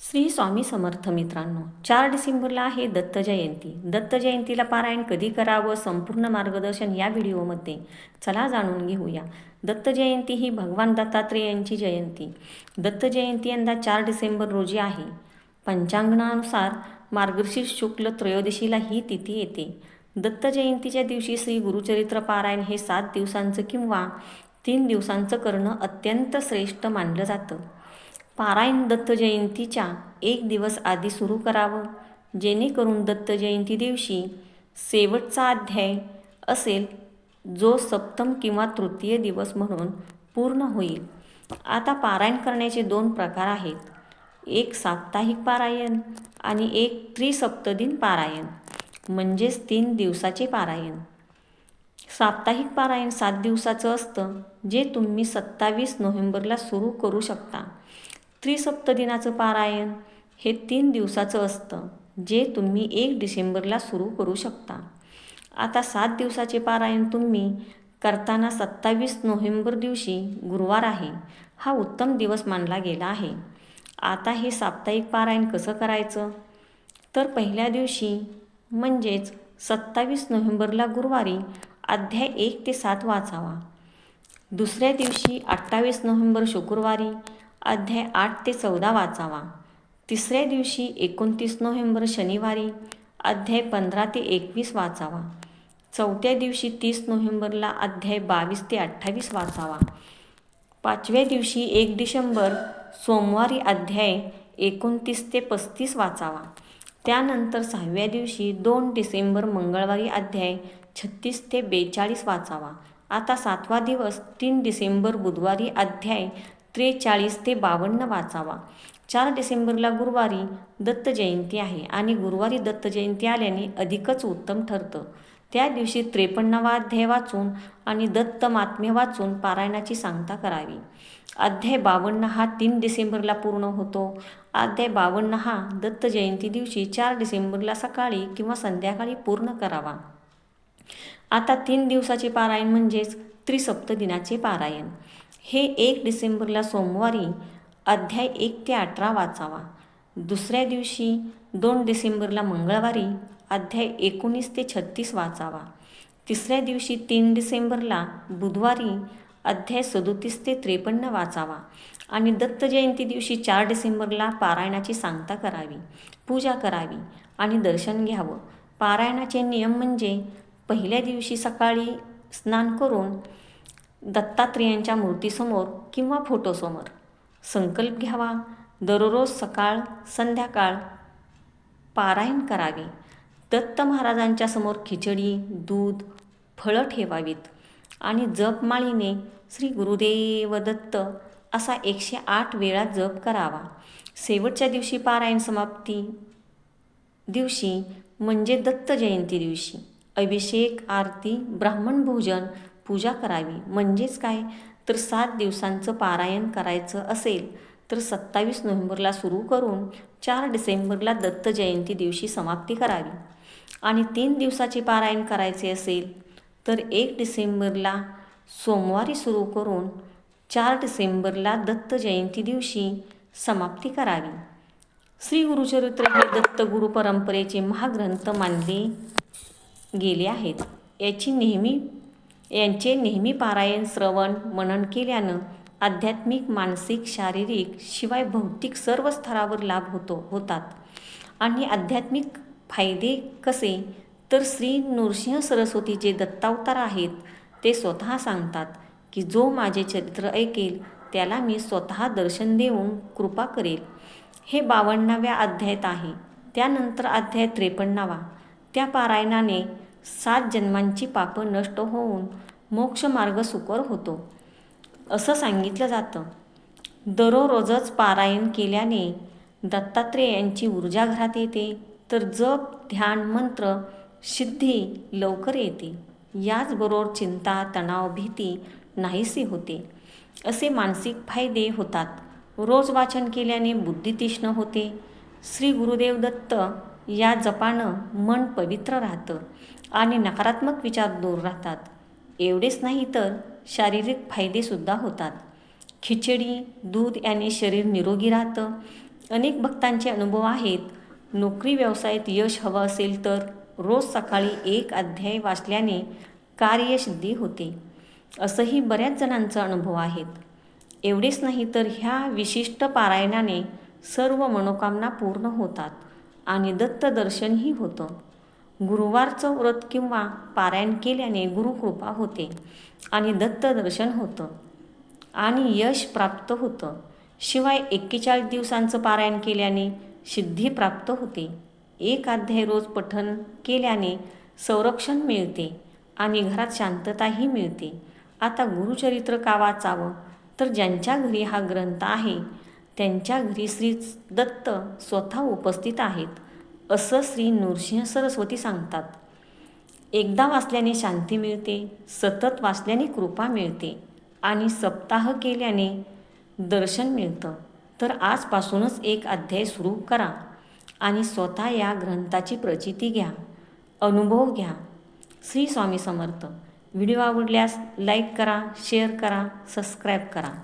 श्री स्वामी समर्थ मित्रांनो चार डिसेंबरला आहे दत्त जयंती. दत्त जयंतीला पारायण कधी करावं? संपूर्ण मार्गदर्शन या व्हिडिओमध्ये चला जाणून घेऊया. दत्त जयंती ही भगवान दत्तात्रेयांची जयंती. दत्त जयंती यंदा चार डिसेंबर रोजी आहे. पंचांगणानुसार मार्गशीर्ष शुक्ल त्रयोदशीला ही तिथी येते. दत्त जयंतीच्या दिवशी श्री गुरुचरित्र पारायण हे सात दिवसांचं किंवा तीन दिवसांचं करणं अत्यंत श्रेष्ठ मानलं जातं. पारायण दत्त जयंतीच्या एक दिवस आधी सुरू करावं जेणेकरून दत्त जयंती दिवशी शेवटचा अध्याय असेल जो सप्तम किंवा तृतीय दिवस म्हणून पूर्ण होईल. आता पारायण करण्याचे दोन प्रकार आहेत. एक साप्ताहिक पारायण आणि एक त्रिसप्तदिन पारायण म्हणजेच तीन दिवसाचे पारायण. साप्ताहिक पारायण सात दिवसाचं असतं जे तुम्ही सत्तावीस नोव्हेंबरला सुरू करू शकता. त्रिसप्तदिनाचं पारायण हे तीन दिवसाचं असतं जे तुम्ही एक डिसेंबरला सुरू करू शकता. आता सात दिवसाचे पारायण तुम्ही करताना सत्तावीस नोव्हेंबर दिवशी गुरुवार आहे हा उत्तम दिवस मानला गेला आहे. आता हे साप्ताहिक पारायण कसं करायचं? तर पहिल्या दिवशी म्हणजेच सत्तावीस नोव्हेंबरला गुरुवारी अध्याय एक ते सात वाचावा. दुसऱ्या दिवशी अठ्ठावीस नोव्हेंबर शुक्रवारी अध्याय आठ ते चौदा वाचावा. तिसऱ्या दिवशी एकोणतीस नोव्हेंबर शनिवारी अध्याय पंधरा ते एकवीस वाचावा. चौथ्या दिवशी तीस नोव्हेंबरला अध्याय बावीस ते अठ्ठावीस वाचावा. पाचव्या दिवशी एक डिसेंबर सोमवारी अध्याय एकोणतीस ते पस्तीस वाचावा. त्यानंतर सहाव्या दिवशी दोन डिसेंबर मंगळवारी अध्याय छत्तीस ते बेचाळीस वाचावा. आता सातवा दिवस तीन डिसेंबर बुधवारी अध्याय त्रेचाळीस ते बावन्न वाचावा. चार डिसेंबरला गुरुवारी दत्त जयंती आहे आणि गुरुवारी दत्त जयंती आल्याने अधिकच उत्तम ठरतं. त्या दिवशी त्रेपन्नावा अध्याय वाचून आणि दत्त मात्मे वाचून पारायणाची सांगता करावी. अध्याय बावन्न हा तीन डिसेंबरला पूर्ण होतो. अध्याय बावन्न हा दत्त जयंती दिवशी चार डिसेंबरला सकाळी किंवा संध्याकाळी पूर्ण करावा. आता तीन दिवसाचे पारायण म्हणजेच त्रिसप्त दिनाचे पारायण. हे एक डिसेंबरला सोमवारी अध्याय एक ते अठरा वाचावा. दुसऱ्या दिवशी दोन डिसेंबरला मंगळवारी अध्याय एकोणीस ते छत्तीस वाचावा. तिसऱ्या दिवशी तीन डिसेंबरला बुधवारी अध्याय सदोतीस ते त्रेपन्न वाचावा. आणि दत्त जयंती दिवशी चार डिसेंबरला पारायणाची सांगता करावी पूजा करावी आणि दर्शन घ्यावं. पारायणाचे नियम म्हणजे पहिल्या दिवशी सकाळी स्नान करून दत्तात्रेयांच्या मूर्तीसमोर किंवा फोटोसमोर. संकल्प घ्यावा. दररोज सकाळ संध्याकाळ पारायण करावे. दत्त महाराजांच्या समोर खिचडी दूध फळं ठेवावीत. आणि जपमाळीने श्री गुरुदेव दत्त असा एकशे आठ वेळा जप करावा. शेवटच्या दिवशी पारायण समाप्ती दिवशी म्हणजे दत्त जयंती दिवशी अभिषेक आरती ब्राह्मण भोजन पूजा करावी. म्हणजेच काय? तर सात दिवसांचं पारायण करायचं असेल तर सत्तावीस नोव्हेंबरला सुरू करून चार डिसेंबरला दत्त जयंती दिवशी समाप्ती करावी. आणि तीन दिवसाचे पारायण करायचे असेल तर एक डिसेंबरला सोमवारी सुरू करून चार डिसेंबरला दत्त जयंती दिवशी समाप्ती करावी. श्री गुरुचरित्र हे दत्तगुरु परंपरेचे महाग्रंथ मानले गेले आहेत. याची नेहमी यांचे नेहमी पारायण श्रवण मनन केल्यानं आध्यात्मिक मानसिक शारीरिक शिवाय भौतिक सर्व स्तरावर लाभ होतो होतात. आणि आध्यात्मिक फायदे कसे? तर श्री नृसिंह सरस्वती जे दत्तावतार आहेत ते स्वतः सांगतात की जो माझे चरित्र ऐकेल त्याला मी स्वतः दर्शन देऊन कृपा करेल. हे बावन्नाव्या अध्यायात आहे. त्यानंतर अध्याय त्रेपन्नावा. त्या पारायणाने सात जन्मांची पापं नष्ट होऊन मोक्षमार्ग सुकर होतो. असं सांगितलं जातं. दररोजच पारायण केल्याने दत्तात्रेय यांची ऊर्जा घरात येते तर जप ध्यान मंत्र सिद्धी लवकर येते. याचबरोबर चिंता तणाव भीती नाहीसे होते. असे मानसिक फायदे होतात. रोज वाचन केल्याने बुद्धी तीक्ष्ण होते. श्री गुरुदेव दत्त या जपानं मन पवित्र राहतं. आणि नकारात्मक विचार दूर राहतात. एवढेच नाही तर शारीरिक फायदेसुद्धा होतात. खिचडी दूध याने शरीर निरोगी राहतं. अनेक भक्तांचे अनुभव आहेत नोकरी व्यवसायात यश हवं असेल तर रोज सकाळी एक अध्याय वाचल्याने कार्यसिद्धी होते. असंही बऱ्याच जणांचा अनुभव आहेत. एवढेच नाही तर ह्या विशिष्ट पारायणाने सर्व मनोकामना पूर्ण होतात आणि दत्तदर्शनही होतं. गुरुवारचं व्रत किंवा पारायण केल्याने गुरुकृपा होते आणि दत्त दर्शन होतं आणि यश प्राप्त होतं. शिवाय एक्केचाळीस दिवसांचं पारायण केल्याने सिद्धी प्राप्त होते. एक अध्याय रोज पठन केल्याने संरक्षण मिळते आणि घरात शांतताही मिळते. आता गुरुचरित्र का वाचावं तर ज्यांच्या घरी हा ग्रंथ आहे त्यांच्या घरी श्री दत्त स्वतः उपस्थित आहेत. असं श्री नृसिंह सरस्वती सांगतात. एकदा वाचल्याने शांती मिळते सतत वाचल्याने कृपा मिळते आणि सप्ताह केल्याने दर्शन मिळतं. तर आजपासूनच एक अध्याय सुरू करा आणि स्वतः या ग्रंथाची प्रचिती घ्या अनुभव घ्या. श्री स्वामी समर्थ. व्हिडिओ आवडल्यास लाईक करा शेअर करा सबस्क्राईब करा.